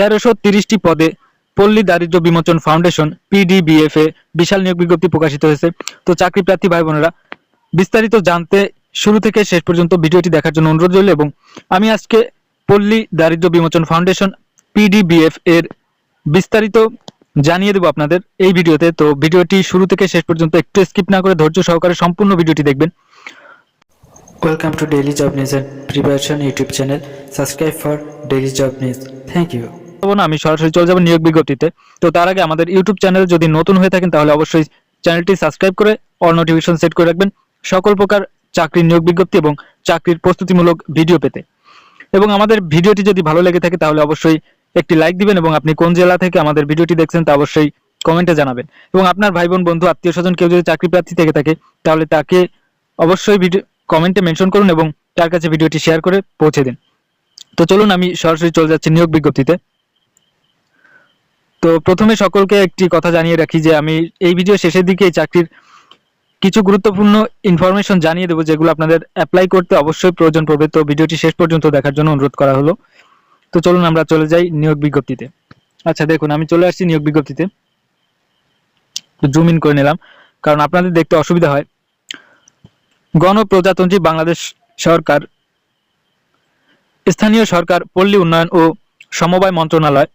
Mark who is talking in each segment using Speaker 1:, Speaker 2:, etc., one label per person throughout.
Speaker 1: তেরোশো তিরিশটি পদে পল্লী দারিদ্র বিমোচন ফাউন্ডেশন, পিডিবিএফ এ বিশাল নিয়োগ বিজ্ঞপ্তি প্রকাশিত হয়েছে তো চাকরি প্রার্থী ভাই বোনেরা, বিস্তারিত জানতে শুরু থেকে শেষ পর্যন্ত ভিডিওটি দেখার জন্য অনুরোধ রইল এবং আমি আজকে পল্লী দারিদ্র বিমোচন ফাউন্ডেশন, পিডিবিএফ এর বিস্তারিত জানিয়ে দেবো আপনাদের এই ভিডিওতে তো ভিডিওটি শুরু থেকে শেষ পর্যন্ত একটু স্কিপ না করে ধৈর্য সহকারে সম্পূর্ণ ভিডিওটি দেখবেন
Speaker 2: welcome to Job News and Preparation YouTube channel. Subscribe for daily job news. Thank you.
Speaker 1: যাব না, আমি সরাসরি চলে যাব নিয়োগ বিজ্ঞপ্তিতে। তো তার আগে আমাদের ইউটিউব চ্যানেল যদি নতুন হয়ে থাকেন, তাহলে অবশ্যই চ্যানেলটি সাবস্ক্রাইব করে অল নোটিফিকেশন সেট করে রাখবেন। সকল প্রকার চাকরির নিয়োগ বিজ্ঞপ্তি এবং চাকরির প্রস্তুতিমূলক ভিডিও পেতে। এবং আমাদের ভিডিওটি যদি ভালো লেগে থাকে, তাহলে অবশ্যই একটি লাইক দিবেন এবং আপনি কোন জেলা থেকে আমাদের ভিডিওটি দেখছেন, তা অবশ্যই কমেন্টে জানাবেন। এবং আপনার ভাই বোন বন্ধু আত্মীয় স্বজন কেউ যদি চাকরি প্রার্থী থেকে থাকে, তাহলে তাকে অবশ্যই ভিডিও কমেন্টে মেনশন করুন এবং তার কাছে ভিডিওটি শেয়ার করে পৌঁছে দিন। তো চলুন, আমি সরাসরি চলে যাচ্ছি নিয়োগ বিজ্ঞপ্তিতে। তো প্রথমে সকলকে একটি কথা জানিয়ে রাখি যে আমি এই ভিডিও শেষের দিকে চাকরির কিছু গুরুত্বপূর্ণ ইনফরমেশন জানিয়ে দেবো যেগুলো আপনাদের অ্যাপ্লাই করতে অবশ্যই প্রয়োজন পড়বে। তো ভিডিওটি শেষ পর্যন্ত দেখার জন্য অনুরোধ করা হলো। তো চলুন আমরা চলে যাই নিয়োগ বিজ্ঞপ্তিতে। আচ্ছা দেখুন, আমি চলে আসছি নিয়োগ বিজ্ঞপ্তিতে। জুম ইন করে নিলাম, কারণ আপনাদের দেখতে অসুবিধা হয়। গণপ্রজাতন্ত্রী বাংলাদেশ সরকার, স্থানীয় সরকার, পল্লী উন্নয়ন ও সমবায় মন্ত্রণালয়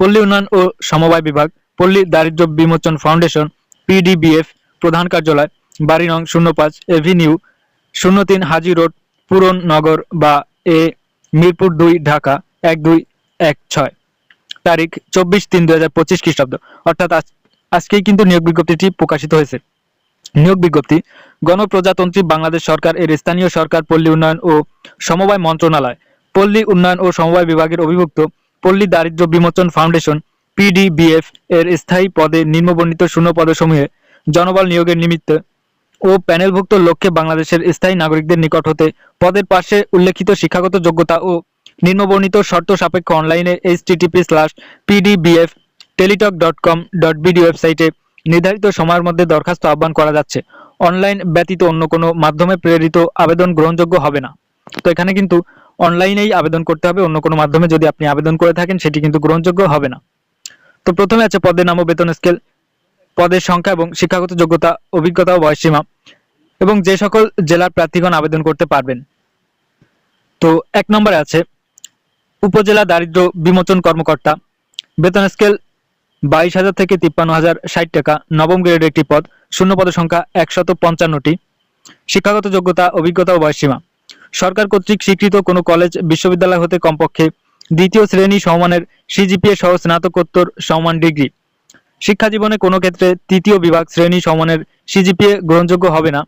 Speaker 1: পল্লী উন্নয়ন ও সমবায় বিভাগ, পল্লী দারিদ্র বিমোচন ফাউন্ডেশন পিডিবিএফ প্রধান কার্যালয়, বাড়ি নং শূন্য পাঁচ, এভিনিউ, শূন্য তিন হাজি রোড, পুরন নগর বা এ, মিরপুর দুই, ঢাকা এক দুই এক ছয়। তারিখ চব্বিশ তিন দুই হাজার পঁচিশ খ্রিস্টাব্দ। অর্থাৎ আজ- আজকেই কিন্তু নিয়োগ বিজ্ঞপ্তিটি প্রকাশিত হয়েছে। নিয়োগ বিজ্ঞপ্তি, গণপ্রজাতন্ত্রী বাংলাদেশ সরকার এর স্থানীয় সরকার, পল্লী উন্নয়ন ও সমবায় মন্ত্রণালয়। পল্লী উন্নয়ন ও সমবায় বিভাগের অভিভুক্ত পল্লী দারিদ্র বিমোচন ফাউন্ডেশন, পিডিবিএফ, এর স্থায়ী পদে নিম্নবর্ণিত শূন্য পদসমূহে জনবল নিয়োগের নিমিত্ত ও প্যানেলভুক্ত লক্ষ্যে বাংলাদেশের স্থায়ী নাগরিকদের নিকট হতে পদের পাশে উল্লেখিত শিক্ষাগত যোগ্যতা ও নিম্নবর্ণিত শর্ত সাপেক্ষ অনলাইনে HTTP slash PDBF Teletalk dot com dot BD ওয়েবসাইটে নির্ধারিত সময়ের মধ্যে দরখাস্ত আহ্বান করা যাচ্ছে। অনলাইন ব্যতীত অন্য কোনো মাধ্যমে প্রেরিত আবেদন গ্রহণযোগ্য হবে না। তো এখানে কিন্তু অনলাইনেই আবেদন করতে হবে, অন্য কোনো মাধ্যমে যদি আপনি আবেদন করে থাকেন, সেটি কিন্তু গ্রহণযোগ্য হবে না। তো প্রথমে আছে পদের নাম ও বেতন স্কেল পদের সংখ্যা এবং শিক্ষাগত যোগ্যতা, অভিজ্ঞতা ও বয়সসীমা এবং যে সকল জেলার প্রার্থীগণ আবেদন করতে পারবেন। তো এক নম্বরে আছে উপজেলা দারিদ্র বিমোচন কর্মকর্তা। বেতন স্কেল বাইশ হাজার থেকে তিপ্পান্ন হাজার ষাট টাকা, নবম গ্রেডের একটি পদ, শূন্য পদের সংখ্যা একশত পঞ্চান্নটি। শিক্ষাগত যোগ্যতা, অভিজ্ঞতা ও বয়সসীমা সরকার কর্তৃক স্বীকৃত কোনো কলেজ, বিশ্ববিদ্যালয় হতে কমপক্ষে দ্বিতীয় শ্রেণি সমমানের সিজিপিএ সহ স্নাতকোত্তর সমান ডিগ্রি। শিক্ষা জীবনে কোনো ক্ষেত্রে তৃতীয় বিভাগ শ্রেণি সমানের সিজিপিএ গ্রহণযোগ্য হবে না।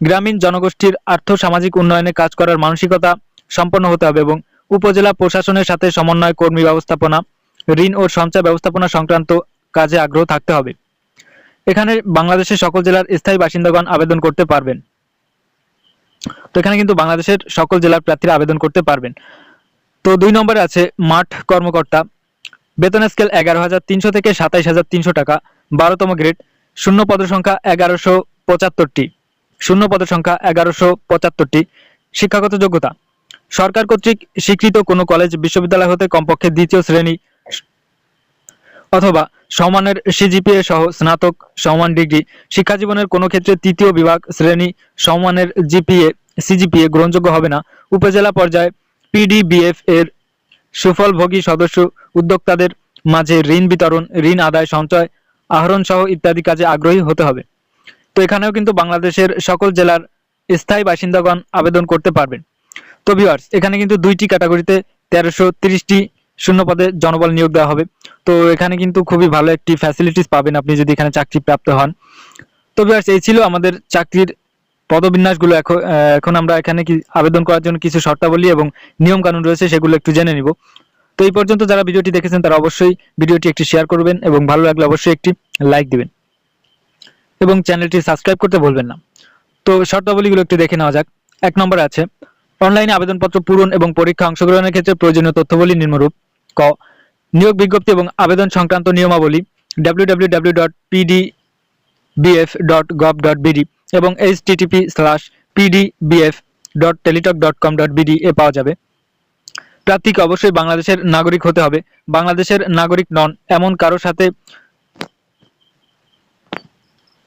Speaker 1: গ্রামীণ জনগোষ্ঠীর আর্থ সামাজিক উন্নয়নে কাজ করার মানসিকতা সম্পন্ন হতে হবে এবং উপজেলা প্রশাসনের সাথে সমন্বয়, কর্মী ব্যবস্থাপনা, ঋণ ও সঞ্চয় ব্যবস্থাপনা সংক্রান্ত কাজে আগ্রহ থাকতে হবে। এখানে বাংলাদেশের সকল জেলার স্থায়ী বাসিন্দাগণ আবেদন করতে পারবেন। তো এখানে কিন্তু বাংলাদেশের সকল জেলার প্রার্থীরা আবেদন করতে পারবেন। তো দুই নম্বরে আছে মাঠ কর্মকর্তা। বেতন স্কেল এগারো হাজার তিনশো থেকে সাতাইশ হাজার তিনশো টাকা। বারোতম গ্রেড শূন্য পদের সংখ্যা এগারোশো পঁচাত্তরটি। শূন্য পদের সংখ্যা এগারোশো পঁচাত্তরটি। শিক্ষাগত যোগ্যতা। সরকার কর্তৃক স্বীকৃত কোনো কলেজ, বিশ্ববিদ্যালয় হতে কমপক্ষে দ্বিতীয় শ্রেণি অথবা সমানের সিজিপিএ সহ স্নাতক, সমান ডিগ্রি। শিক্ষা জীবনের কোনো ক্ষেত্রে তৃতীয় বিভাগ শ্রেণি, সমানের জিপিএ সিজিপিএ গ্রহণযোগ্য হবে না। উপজেলা পর্যায়ে পিডিবিএফ এর সুফলভোগী সদস্য উদ্যোক্তাদের মাঝে ঋণ বিতরণ, ঋণ আদায় সঞ্চয় আহরণ সহ ইত্যাদি কাজে আগ্রহী হতে হবে। তো এখানেও কিন্তু বাংলাদেশের সকল জেলার স্থায়ী বাসিন্দাগণ আবেদন করতে পারবেন। তো ভিউয়ার্স এখানে কিন্তু দুইটি ক্যাটাগরিতে তেরোশো তিরিশটি শূন্য পদে জনবল নিয়োগ দেওয়া হবে। তো এখানে কিন্তু খুবই ভালো একটি ফ্যাসিলিটিস পাবেন আপনি যদি এখানে চাকরি প্রাপ্ত হন। তো ভিউয়ার্স এই ছিল আমাদের চাকরির পদবিন্যাসগুলো এখন আমরা এখানে কি আবেদন করার জন্য কিছু শর্তাবলী এবং নিয়ম কানুন রয়েছে সেগুলো একটু জেনে নিব। তো এই পর্যন্ত যারা ভিডিওটি দেখেছেন তারা অবশ্যই ভিডিওটি একটি শেয়ার করবেন এবং ভালো লাগলে অবশ্যই একটি লাইক দিবেন এবং চ্যানেলটি সাবস্ক্রাইব করতে ভুলবেন না। তো শর্তাবলীগুলো একটু দেখে নেওয়া যাক। এক নম্বর আছে, অনলাইনে আবেদনপত্র পূরণ এবং পরীক্ষা অংশগ্রহণের ক্ষেত্রে প্রয়োজনীয় তথ্যবলী নিম্নরূপ। ক, নিয়োগ বিজ্ঞপ্তি এবং আবেদন সংক্রান্ত নিয়মাবলী www.pdbf.gov.bd এবং http slash PDBF dot Teletalk dot com dot BD এ পাওয়া যাবে। প্রার্থীকে অবশ্যই বাংলাদেশের নাগরিক হতে হবে। বাংলাদেশের নাগরিক নন, এমন কারোর সাথে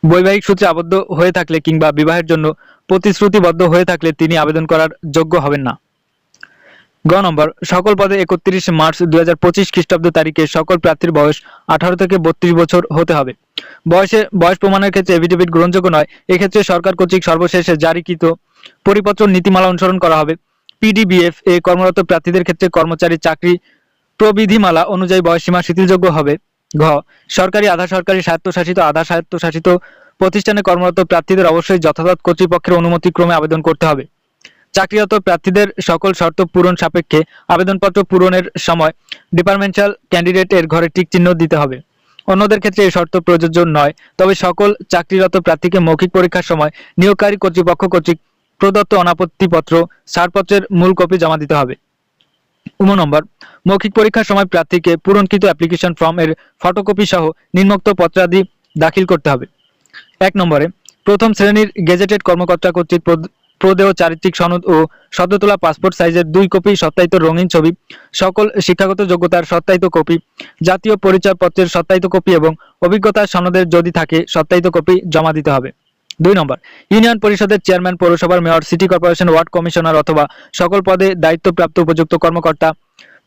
Speaker 1: বৈবাহিক সূত্রে আবদ্ধ হয়ে থাকলে কিংবা বিবাহের জন্য প্রতিশ্রুতিবদ্ধ হয়ে থাকলে তিনি আবেদন করার যোগ্য হবেন না। গ নম্বর, সকল পদে একত্রিশ মার্চ দুই হাজার পঁচিশ খ্রিস্টাব্দ তারিখে সকল প্রার্থীর বয়স আঠারো থেকে বত্রিশ বছর হতে হবে। বয়সে, বয়স প্রমাণের ক্ষেত্রে এফিডেভিট গ্রহণযোগ্য নয়। এক্ষেত্রে সরকার কর্তৃক সর্বশেষে জারিকৃত পরিপত্র নীতিমালা অনুসরণ করা হবে। পিডিবিএফ এ কর্মরত প্রার্থীদের ক্ষেত্রে কর্মচারী চাকরি প্রবিধিমালা অনুযায়ী বয়সসীমা শিথিলযোগ্য হবে। ঘ, সরকারি আধা সরকারি স্বায়ত্তশাসিত, আধা স্বায়ত্তশাসিত প্রতিষ্ঠানে কর্মরত প্রার্থীদের অবশ্যই যথাযথ কর্তৃপক্ষের অনুমতিক্রমে আবেদন করতে হবে। চাকরিরত প্রার্থীদের সকল শর্ত পূরণ সাপেক্ষে আবেদনপত্র পূরণের সময় ডিপার্টমেন্টাল ক্যান্ডিডেট এর ঘরে টিক চিহ্ন দিতে হবে। অন্যদের ক্ষেত্রে এই শর্ত প্রযোজ্য নয়, তবে সকল চাকরিরত প্রার্থীকে মৌখিক পরীক্ষার সময় নিয়োগকারী কর্তৃপক্ষ কর্তৃক প্রদত্ত অনাপত্তিপত্র ছাড়পত্রের মূল কপি জমা দিতে হবে। উম নম্বর, মৌখিক পরীক্ষার সময় প্রার্থীকে পূরণকৃত অ্যাপ্লিকেশন ফর্ম এর ফটোকপি সহ নিম্নোক্ত পত্রাদি দাখিল করতে হবে। এক নম্বরে, প্রথম শ্রেণির গেজেটেড কর্মকর্তা কর্তৃক প্রদেয় চারিত্রিক সনদ ও সদ্য তোলা পাসপোর্ট সাইজের দুই কপি সত্যায়িত রঙিন ছবি। সকল শিক্ষাগত যোগ্যতার সত্যায়িত কপি, জাতীয় পরিচয়পত্রের সত্যায়িত কপি এবং অভিজ্ঞতার সনদের যদি থাকে, সত্যায়িত কপি জমা দিতে হবে। দুই নম্বর, ইউনিয়ন পরিষদের চেয়ারম্যান, পৌরসভার mayor, city corporation ward commissioner অথবা সকল পদে দায়িত্বপ্রাপ্ত উপযুক্ত কর্মকর্তা।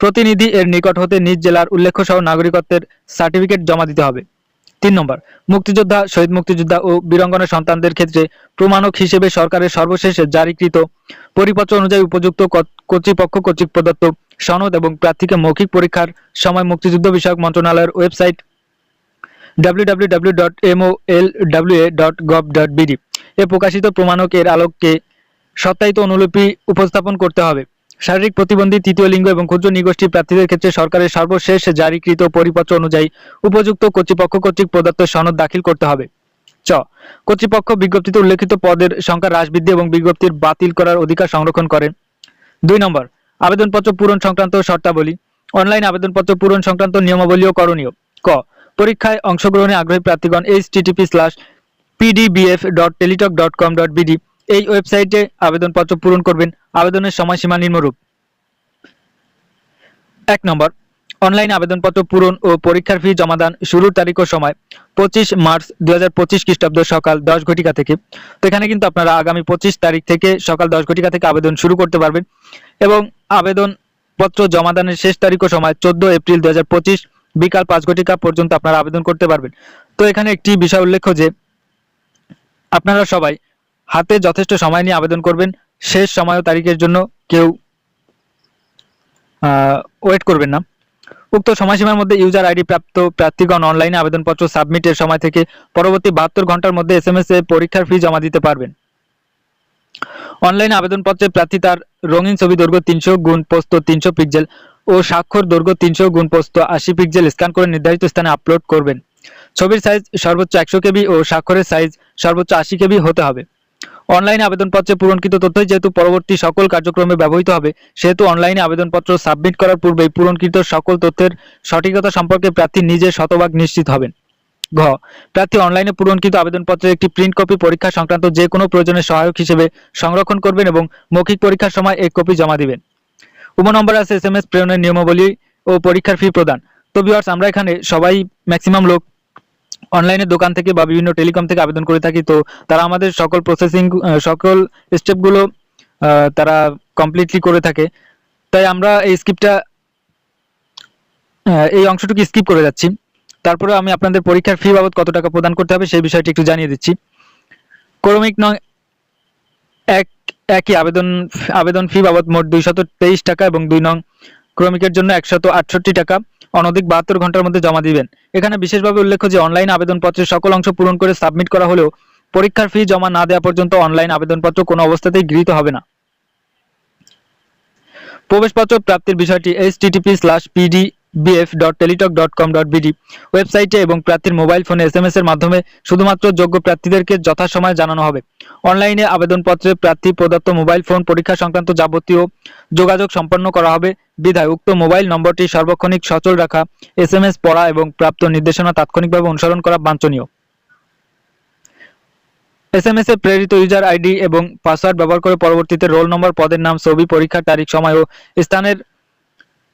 Speaker 1: প্রতিনিধি এর নিকট হতে নিজ জেলার উল্লেখ্য সহ নাগরিকত্বের সার্টিফিকেট জমা দিতে হবে। তিন নম্বর, মুক্তিযোদ্ধা, শহীদ মুক্তিযোদ্ধা ও বীরঙ্গনের সন্তানদের ক্ষেত্রে প্রমাণক হিসেবে সরকারের সর্বশেষ জারিকৃত পরিপত্র অনুযায়ী উপযুক্ত কর্ত- কর্তৃপক্ষ কর্তৃক প্রদত্ত সনদ এবং প্রার্থীকে মৌখিক পরীক্ষার সময় মুক্তিযুদ্ধ বিষয়ক মন্ত্রণালয়ের ওয়েবসাইট www.molwa.gov.bd এ প্রকাশিত প্রমাণক এর আলোকে সত্যায়িত অনুলিপি উপস্থাপন করতে হবে। শারীরিক প্রতিবন্ধী তৃতীয় লিঙ্গ এবং ক্ষুদ্র নিগোষ্ঠী প্রার্থীদের ক্ষেত্রে সরকারের সর্বশেষ জারিকৃত পরিপত্র অনুযায়ী উপযুক্ত কর্তৃপক্ষ কর্তৃক প্রদত্ত সনদ দাখিল করতে হবে। চ। কর্তৃপক্ষ বিজ্ঞপ্তিতে উল্লেখিত পদের সংখ্যা হ্রাস বৃদ্ধি এবং বিজ্ঞপ্তির বাতিল করার অধিকার সংরক্ষণ করে। দুই নম্বর, আবেদনপত্র পূরণ সংক্রান্ত শর্তাবলী। অনলাইন আবেদনপত্র পূরণ সংক্রান্ত নিয়মাবলী ও করণীয়। ক। পরীক্ষায় অংশগ্রহণে আগ্রহী প্রার্থীগণ HTTP slash PDBF dot Teletalk dot com dot BD এই ওয়েবসাইটে আবেদনপত্র পূরণ করবেন। আবেদনের সময়সীমা নিম্নরূপ। এক নম্বর, অনলাইন আবেদনপত্র পূরণ ও পরীক্ষার ফি জমাদান শুরুর তারিখ ও সময়, পঁচিশ মার্চ দুই হাজার পঁচিশ খ্রিস্টাব্দ সকাল দশ ঘটিকা থেকে। তো এখানে কিন্তু আপনারা আগামী পঁচিশ তারিখ থেকে সকাল দশ ঘটিকা থেকে আবেদন শুরু করতে পারবেন এবং আবেদন পত্র জমাদানের শেষ তারিখ ও সময় চোদ্দ এপ্রিল দুই হাজার পঁচিশ বিকাল পাঁচ ঘটিকা পর্যন্ত আপনারা আবেদন করতে পারবেন। তো এখানে একটি বিষয় উল্লেখ্য যে, আপনারা সবাই হাতে যথেষ্ট সময় নিয়ে আবেদন করবেন। শেষ সময় ও তারিখের জন্য কেউ ওয়েট করবেন না। উক্ত সময়সীমার মধ্যে ইউজার আইডি প্রাপ্ত প্রার্থীগণ অনলাইনে আবেদনপত্র সাবমিটের সময় থেকে পরবর্তী বাহাত্তর ঘণ্টার মধ্যে এস এম এস এ পরীক্ষার ফি জমা দিতে পারবেন। অনলাইনে আবেদনপত্রে প্রার্থী তার রঙিন ছবি দৈর্ঘ্য তিনশো গুণ পোস্ত তিনশো পিক্সেল ও স্বাক্ষর দৈর্ঘ্য তিনশো গুণ পোস্ত আশি পিক্সেল স্ক্যান করে নির্ধারিত স্থানে আপলোড করবেন। ছবির সাইজ সর্বোচ্চ একশো কেবি ও স্বাক্ষরের সাইজ সর্বোচ্চ আশি কেবি হতে হবে। অনলাইনে আবেদনপত্রে পূরণকৃত তথ্যই যেহেতু পরবর্তী সকল কার্যক্রমে ব্যবহৃত হবে, সেহেতু অনলাইনে আবেদনপত্র সাবমিট করার পূর্বেই পূরণকৃত সকল তথ্যের সঠিকতা সম্পর্কে প্রার্থী নিজে শতভাগ নিশ্চিত হবেন। ঘ, প্রার্থী অনলাইনে পূরণকৃত আবেদনপত্রের একটি প্রিন্ট কপি পরীক্ষা সংক্রান্ত যে কোনো প্রয়োজনের সহায়ক হিসেবে সংরক্ষণ করবেন এবং মৌখিক পরীক্ষার সময় এক কপি জমা দিবেন। উম নম্বর আছে এস এম এস প্রেরণের নিয়মাবলী ও পরীক্ষার ফি প্রদান। তো ভিউয়ার্স আমরা এখানে সবাই ম্যাক্সিমাম লোক অনলাইনে দোকান থেকে বা বিভিন্ন টেলিকম থেকে আবেদন করে থাকি। তো তারা আমাদের সকল প্রসেসিং সকল স্টেপগুলো তারা কমপ্লিটলি করে থাকে। তাই আমরা এই স্কিপটা এই অংশটুকু স্কিপ করে যাচ্ছি। তারপরে আমি আপনাদের পরীক্ষার ফি বাবদ কত টাকা প্রদান করতে হবে সেই বিষয়টি একটু জানিয়ে দিচ্ছি। ক্রমিক নয়, এক, একই আবেদন আবেদন ফি বাবদ মোট দুইশত তেইশ টাকা এবং দুই নং ক্রমিকের জন্য একশত আটষট্টি টাকা। অনধিক বাহাত্তর ঘণ্টার মধ্যে জমা দিবেন। এখানে বিশেষভাবে উল্লেখ্য যে অনলাইন আবেদনপত্রের সকল অংশ পূরণ করে সাবমিট করা হলেও পরীক্ষার ফি জমা না দেওয়া পর্যন্ত অনলাইন আবেদনপত্র কোনো অবস্থাতেই গৃহীত হবে না। প্রবেশপত্র প্রাপ্তির বিষয়টি HTTP slash PDBF dot Teletalk dot com dot BD ওয়েবসাইটে এবং প্রার্থীর মোবাইল ফোনে এস এম এস এর মাধ্যমে শুধুমাত্র যোগ্য প্রার্থীদেরকে যথাসময়ে জানানো হবে। অনলাইনে আবেদনপত্রে প্রার্থী প্রদত্ত মোবাইল ফোন পরীক্ষা সংক্রান্ত যাবতীয় যোগাযোগ সম্পন্ন করা হবে। বিধায় উক্ত মোবাইল নম্বরটি সার্বক্ষণিক সচল রাখা এস এম এস পড়া এবং প্রাপ্ত নির্দেশনা তাৎক্ষণিকভাবে অনুসরণ করা বাঞ্ছনীয়। এস এম এস এ প্রেরিত ইউজার আইডি এবং পাসওয়ার্ড ব্যবহার করে পরবর্তীতে রোল নম্বর পদের নাম, ছবি, পরীক্ষার তারিখ, সময় ও স্থানের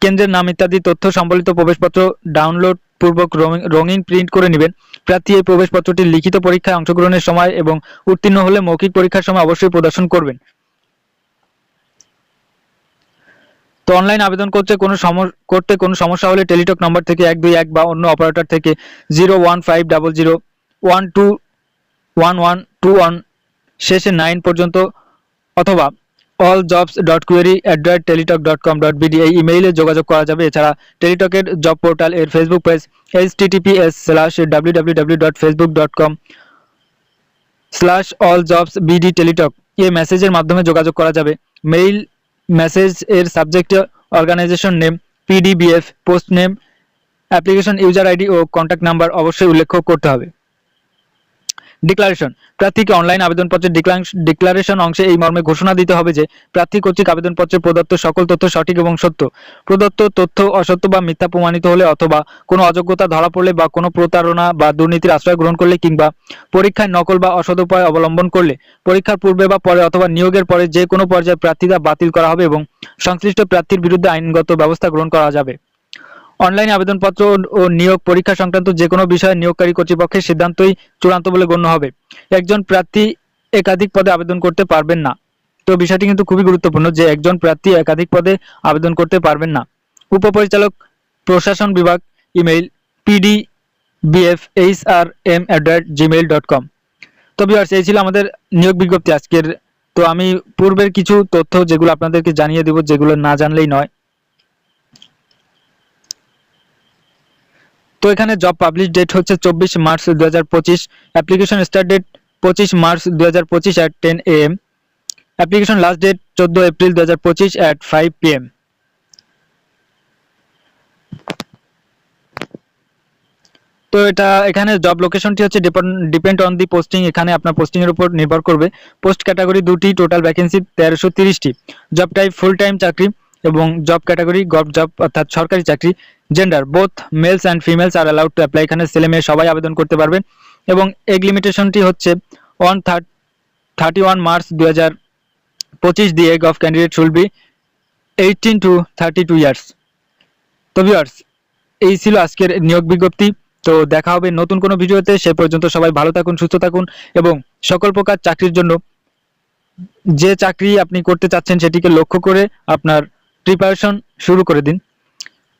Speaker 1: কেন্দ্রের নাম ইত্যাদি তথ্য সম্বলিত প্রবেশপত্র ডাউনলোড পূর্বক রঙিন- প্রিন্ট করে নেবেন। প্রার্থী এই প্রবেশপত্রটি লিখিত পরীক্ষায় অংশগ্রহণের সময় এবং উত্তীর্ণ হলে মৌখিক পরীক্ষার সময় অবশ্যই প্রদর্শন করবেন। তো অনলাইন আবেদন করতে কোনো করতে কোনো সমস্যা হলে টেলিটক নম্বর থেকে এক দুই এক বা অন্য অপারেটর থেকে zero one five double zero one two one one two one শেষে নাইন পর্যন্ত অথবা all jobs dot query at the Teletalk dot com dot BD এই ইমেইলে যোগাযোগ করা যাবে। এছাড়া টেলিটকের জব পোর্টাল এর Facebook page HTTPS slash W W W dot Facebook dot com slash all jobs BD Teletalk এই মেসেজের মাধ্যমে যোগাযোগ করা যাবে। মেইল মেসেজ এর subject organisation name PDBF post name application user ID ও কন্ট্যাক্ট নাম্বার অবশ্যই উল্লেখ করতে হবে। ডিক্লারেশন প্রার্থীকে অনলাইন আবেদনপত্রের ডিক্লারেশন অংশে এই মর্মে ঘোষণা দিতে হবে যে, প্রার্থী কর্তৃক আবেদনপত্রে প্রদত্ত সকল তথ্য সঠিক এবং সত্য। প্রদত্ত তথ্য অসত্য বা মিথ্যা প্রমাণিত হলে অথবা কোনো অযোগ্যতা ধরা পড়লে বা কোনো প্রতারণা বা দুর্নীতির আশ্রয় গ্রহণ করলে কিংবা পরীক্ষায় নকল বা অসৎ উপায় অবলম্বন করলে পরীক্ষার পূর্বে বা পরে অথবা নিয়োগের পরে যে কোনো পর্যায়ে প্রার্থীতা বাতিল করা হবে এবং সংশ্লিষ্ট প্রার্থীর বিরুদ্ধে আইনগত ব্যবস্থা গ্রহণ করা যাবে। অনলাইন আবেদনপত্র ও- নিয়োগ পরীক্ষা সংক্রান্ত যে কোনো বিষয়ে নিয়োগকারী কর্তৃপক্ষের সিদ্ধান্তই চূড়ান্ত বলে গণ্য হবে। একজন প্রার্থী একাধিক পদে আবেদন করতে পারবেন না। তো বিষয়টি কিন্তু খুবই গুরুত্বপূর্ণ যে একজন প্রার্থী একাধিক পদে আবেদন করতে পারবেন না। উপপরিচালক প্রশাসন বিভাগ, email PDBF H R M at Gmail dot com তো বিয়ার্স এই ছিল আমাদের নিয়োগ বিজ্ঞপ্তি আজকের। তো আমি পূর্বের কিছু তথ্য যেগুলো আপনাদেরকে জানিয়ে দেব, যেগুলো না জানলেই নয় এখানে জব পাবলিশ ডেট হচ্ছে চব্বিশ মার্চ দু হাজার পঁচিশ অ্যাপ্লিকেশন স্টার্ট ডেট পঁচিশ মার্চ দু হাজার পঁচিশ at ten A M application last date চোদ্দ এপ্রিল দু হাজার পঁচিশ অ্যাট ফাইভ পি এম তো এটা এখানে জব লোকেশনটি হচ্ছে ডিপেন্ড অন দি পোস্টিং এখানে আপনার পোস্টিং এর উপর নির্ভর করবে। পোস্ট ক্যাটাগরি দুটি টোটাল ভ্যাকেন্সি তেরোশো তিরিশটি। জব টাইপ ফুল টাইম চাকরি এবং জব ক্যাটাগরি গভ জব অর্থাৎ সরকারি চাকরি gender both males and females are allowed to apply এখানে ছেলে মেয়ে সবাই আবেদন করতে পারবেন। এবং এগ লিমিটেশনটি হচ্ছে অন থার্টি ওয়ান মার্চ দু হাজার পঁচিশ the age of candidate should be eighteen to thirty two years তো ভিউয়ার্স এই ছিল আজকের নিয়োগ বিজ্ঞপ্তি। তো দেখা হবে নতুন কোনো ভিডিওতে। সে পর্যন্ত সবাই ভালো থাকুন, সুস্থ থাকুন এবং সকল প্রকার চাকরির জন্য যে চাকরি আপনি করতে চাচ্ছেন সেটিকে লক্ষ্য করে আপনার প্রিপারেশন শুরু করে দিন।